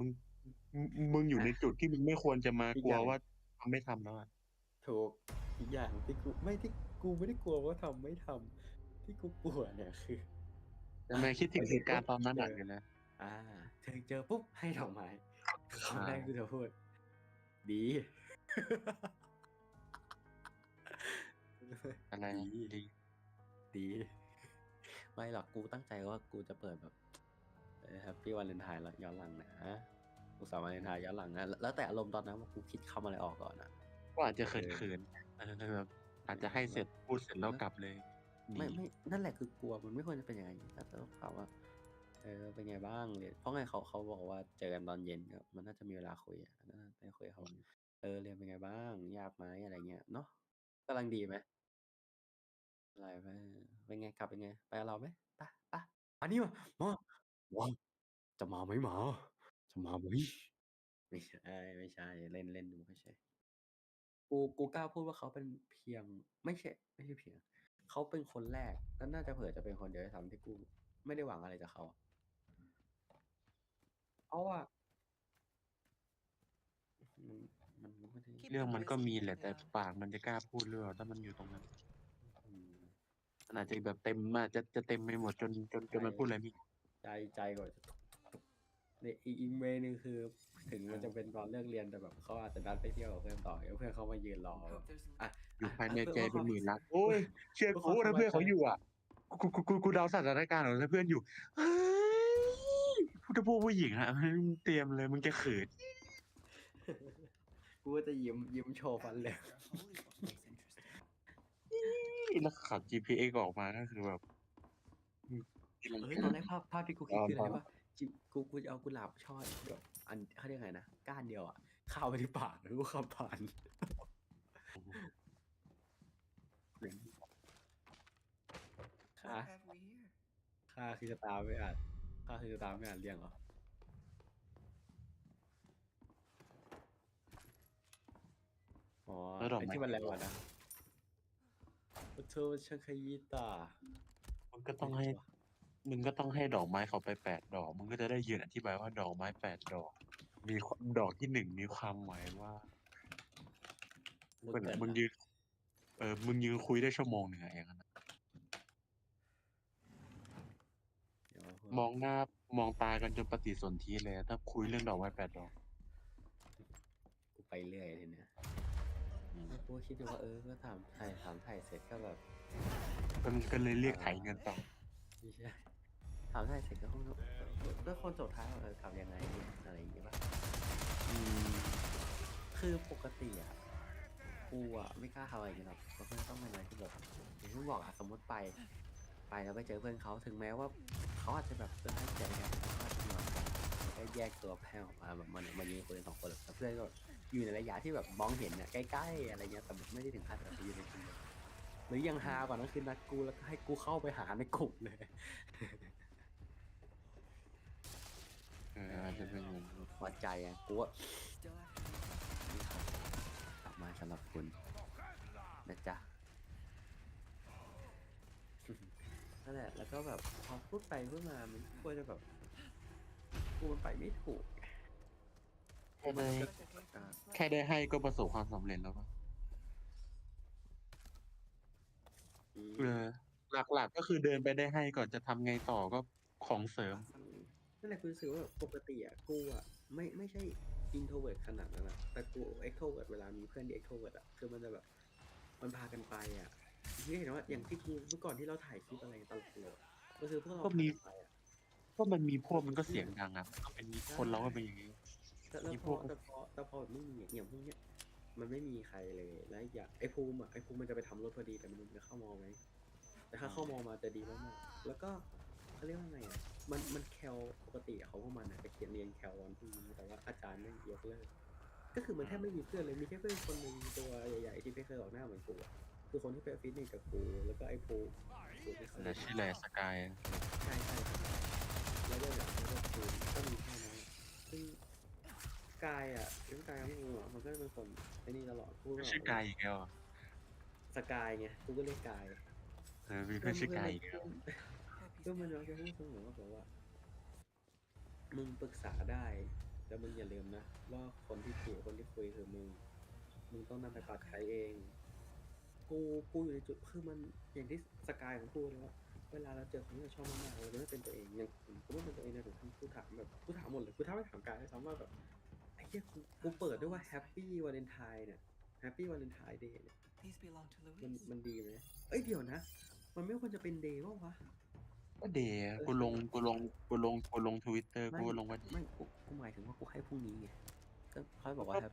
มึงมึง มึงอยู่ในจุดที่มึงไม่ควรจะมากลัวว่าทำไม่ทำแล้วอะถูกอีกอย่างที่กูไม่ที่กูไม่ได้กลัวว่าทำไม่ทำที่กูกลัวเนี่ยคือแต่แม่คิดถึงเหตุการณ์ตอนนั้นหนักเลยนะอ่าถึงเจอปุ๊บให้ดอกไม้คำแรกกูจะพูด ดีอะไรดีดีดี ไม่หรอกกูตั้งใจว่ากูจะเปิดแบบ แฮปปี้วันเลนไทน์แล้วย้อนหลังนะกูสามวันเลนไทน์ย้อนหลังนะแล้วแต่อารมณ์ตอนนั้นว่ากูคิดคำอะไรออกก่อนอะก็อาจจะเขินๆเออแบบอาจจะให้เสร็จพูดเสร็จแล้วกลับเลยหนีไม่ไม่นั่นแหละคือกลัวมันไม่ควรจะเป็นอย่างนั้นถ้าต้องถามว่าเออเป็นไงบ้างเรียนเพราะไงเขาเขาบอกว่าเจอกันตอนเย็นก็มันน่าจะมีเวลาคุยอะน่าจะได้คุยกับเขาเออเรียนเป็นไงบ้าง ยากไหมอะไรเงี้ยเนาะกำลังดีไหมอะไรไปเป็นไงกลับเป็นไง ไปกับเราไหมไปไปอันนี้มามา ว้าวจะมาไหมหมา จะมาไหมไม่ใช่ไม่ใช่ เล่นเล่นดูไม่ใช่กูกูกล้าพูดว่าเขาเป็นเพียง ไม่ใช่ ไม่ใช่เพียง เขาเป็นคนแรกและน่าจะเผื่อจะเป็นคนเดียวที่ทำที่กูไม่ได้หวังอะไรจากเขาอะเพราะว่ามันมันไม่ได้เรื่องมันก็มีแหละแต่ปากมันจะกล้าพูดเรื่องถ้ามันอยู่ตรงนั้นอืมมันอาจจะแบบเต็มมาจะจะเต็มไปหมดจนจนจนมันพูดอะไรไม่ ใจใจก่อนจะตุกตุกเนี่ยอีกอีกเมย์หนึ่งคือ ถึงมันจะเป็นตอนเลิกเรียนแต่แบบเขาอาจจะนัดไปเที่ยวกับเพื่อนต่อแล้วเพื่อนเขามายืนรอแบบอะอยู่อะภายในอะใจพื่เป็นขาหมื่นล้านโอ้ยเชื่อเพื่กูอความถ้าเพื่อนสบายใจเขาอยู่อะกูกูกูกูเดาสถานการณ์ของถ้าเพื่อนอยู่เฮ้ยพูดถึงพวกผู้หญิงอะมึงเตรียมเลยมึงจะเขินกูก็จะยิ้มยิ้มโชว์ฟันเหลยแล้วขับ GPX ออกมาก็คือแบบ เฮ้ยตอนแรกภาพภาพที่กูคิดคืออะไรว่าจิกูกูจะเอากุหลาบช่อเดียวอันเขาเรียกไงนะก้านเดียวอะเข้าไปที่ปากแล้วกูขับผ่านค่า What have we here? ค่าคือจะตามไม่อ่านค่าคือจะตามไม่อ่านเรียงเหรออ๋อแล้วดอกไอ้ไม้ที่มันแรงกว่านะโอ้เธอชังคยิตามันก็ต้องให้ มึงก็ต้องให้ดอกไม้เขาไปแปดดอก มึงก็จะได้ยืนอธิบายว่าดอกไม้แปดดอก มีความดอกที่หนึ่งมีความหมายว่าเหมือนมึงยืน เออ มึงยืนคุยได้ชั่วโมงหนึ่งอะอย่างนั้นอะเดี๋ยวมองหน้ามองตากันจนปฏิสนธิเลยอะถ้าคุยเรื่องดอกไม้แปดดอกกูไปเรื่อยทีเนี้ยแล้วกูก็คิดดูว่าเออก็ถามไถ่ถามไถ่เสร็จก็แบบก็ก็เลยเรียกไถเงินต่อไม่ใช่ ถามไถ่เสร็จก็คงก็คนสุดท้ายว่าเออกลับยังไงเนี่ยอะไรอย่างเงี้ยป่ะอืมคือปกติอะกูอะไม่กล้าทำอะไรอย่างเงี้ยหรอกเพราะมันต้องเป็นอะไรที่แบบอย่างที่บอกอะสมมติไป ไปแล้วไปเจอเพื่อนเขาถึงแม้ว่าเขาอาจจะแบบเออให้ใจกันเขาอาจจะนอนกันแล้วก็แยกตัวแพร่ออกมาแบบมันมายืนคุยกันสองคนแต่เพื่อนก็อยู่ในระยะที่แบบมองเห็นเนี่ยใกล้ๆอะไรเงี้ยแต่แบบไม่ได้ถึงขั้นแบบไปยืนในกลุ่มหรือยังฮากว่านั้นคือนัดกูแล้วก็ให้กูเข้าไปหาในกลุ่มเลยเอออาจจะเป็นอย่างนั้นพอใจอะกูว่า Still after me. นี่ครับกลับมาสำหรับคุณนะจ๊ะนั่นแหละแล้วก็แบบพอพูดไปพูดมามันควรจะแบบกูมันไปไม่ถูกแค่ได้อ่าแค่ได้ให้ก็ประสบความสำเร็จแล้วป่ะเออหลักๆก็คือเดินไปได้ให้ก่อนจะทำไงต่อก็ของเสริม นั่นแหละกูรู้สึกว่าแบบปกติอะกูอะไม่ไม่ใช่ introvert ขนาดนั้นอะแต่กู extrovert เวลามีเพื่อนที่ extrovert อะคือมันจะแบบมันพากันไปอะที่เห็นว่าอย่างที่กูเมื่อก่อนที่เราถ่ายคลิปอะไรตลกเลยก็คือพวกเราก็มีพากันไปอะก็มันมีพวกมันก็เสียงดังอะมันก็เป็นคนเราก็เป็นอย่างนี้ แต่แล้วมีพพอวก แต่พอแต่พอไม่มีอย่างพวกเนี้ยมันไม่มีใครเลยแล้วอย่าไอ้ภูมิอะไอ้ภูมิมันจะไปทำรถพอดีแต่มันจะเข้ามอไหมแต่ถ้าเข้ามอมาจะดีมากๆแล้วก็เขาเรียกว่าไงอะ มันมันแคลปกติเขาพวกมันอะจะเขียนเรียนแคลวันพรุ่งนี้แต่ว่าอาจารย์ไม่ยกเลิกก็คือมันแทบไม่มีเพื่อนเลยมีแค่เพื่อนคนหนึ่งตัวใหญ่ๆที่ไม่เคยออกหน้าเหมือนกูอะคือคนที่ไปฟิตเนสกับกูแล้วก็ไอ้ภูมิภูมิที่เขาแต่ชื่ออะไรสกายใช่ใช่ครับแล้วก็แบบแล้วก็ภูมิก็มีแค่นั้นอะซึ่งกายอะเรื่องกายของกูอะมันก็เป็นคนไอ้นี่ตลอดพูดไม่ว่าใช่กายอีกแล้วอะสกายไงกูก็เรียกกาย เออมีเพื่อนชื่อกายอีกแล้ว ก็มันมักจะพูดเสมอว่าแบบว่า มึงปรึกษาได้ แล้วมึงอย่าลืมนะว่าคนที่จีบคนที่คุยคือมึง มึงต้องนำไปปรับใช้เอง กูกูอยู่ในจุดคือมันอย่างที่สกายของกูเลยว่าเวลาเราเจอคนที่เราชอบมากๆเราจะไม่เป็นตัวเองอย่างกูไม่เป็นตัวเองเลยถึงขั้นกูถามแบบกูถามหมดเลยกูถามไม่ถามกายด้วยซ้ำว่าแบบไอ้เหี้ยกูกูเปิดด้วยว่าแฮปปี้วาเลนไทน์เนี่ยแฮปปี้วาเลนไทน์เดย์เนี่ย These belong to มัน Louise. มันดีไหมเอ้ยเดี๋ยวนะ มันไม่ควรจะเป็นเดย์วะ ก็เดย์อะกูลงกูลงกูลงกูลงทวิตเตอร์กูก็ลงว่าไม่กูกูหมายถึงว่ากูให้พรุ่งนี้ไงก็เขาบอกว่าครับ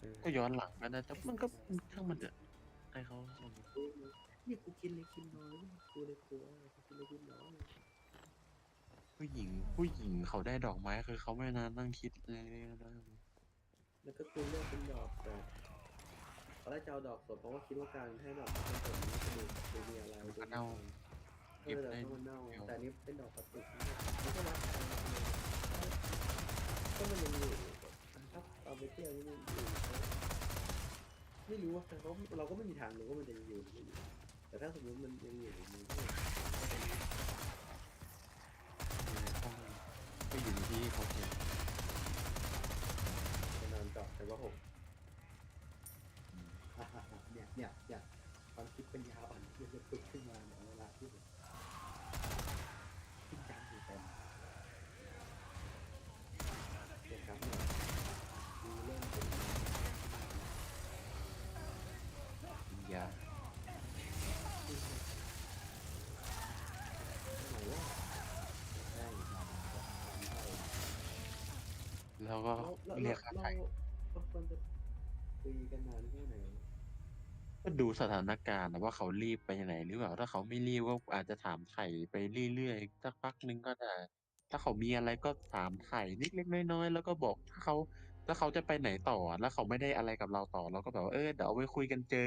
เออก็ย้อนหลังก็ได้แต่มันก็ช่างมันเถอะให้เขาลงเนี่ยกูกินเลยกินน้อยกูเลยกลัวกูกินเลยกินน้อยผู้หญิงผู้หญิงเขาได้ดอกไม้คือเขาไม่นานนั่งคิดเลยนะแล้วก็กูเลือกเป็นดอกแต่ตอนแรกจะเอาดอกสดเพราะว่าคิดว่าการให้ดอกสดมันจะดูดูมีอะไรดูมีความ เออแต่ถ้ามันเน่าแต่อันนี้เป็นดอกพลาสติกมันก็วัดกันก็มันยังอยู่ครับเอาไปเที่ยวนี่มันอยู่ไม่รู้ว่าแต่เขาเราก็ไม่มีทางรู้ว่ามันจะยังอยู่หรือไม่อยู่แต่ถ้าสมมติมันยังอยู่มันก็ก็อยู่ที่เขาเขียนจะนอนเจาะแต่ว่าผมอะๆๆเนี่ยเนี่ยเนี่ยความคิดปัญญาอ่อนที่จะพุดขึ้นมาในเวลาที่ผมคิดจังอยู่เต็มเนี่ยครับเนี่ยดูเริ่มเป็น ยา ไหนวะใช่ แล้วก็แล้วเรีแล้ยวกค่าเราไถ่เราควรจะคุยกันนานแค่ไหนก็ดูสถานการณ์นะว่าเขารีบไปไหนหรือเปล่าถ้าเขาไม่รีบก็อาจจะถามไถ่ไปเรื่อยๆสักพักหนึ่งก็ได้ถ้าเขามีอะไรก็ถามไถ่เล็กๆน้อยๆแล้วก็บอกถ้าเขาถ้าเขาจะไปไหนต่อ แล้วเขาไม่ได้อะไรกับเราต่อเราก็แบบว่าเออเดี๋ยวเอาไว้คุยกันเจอ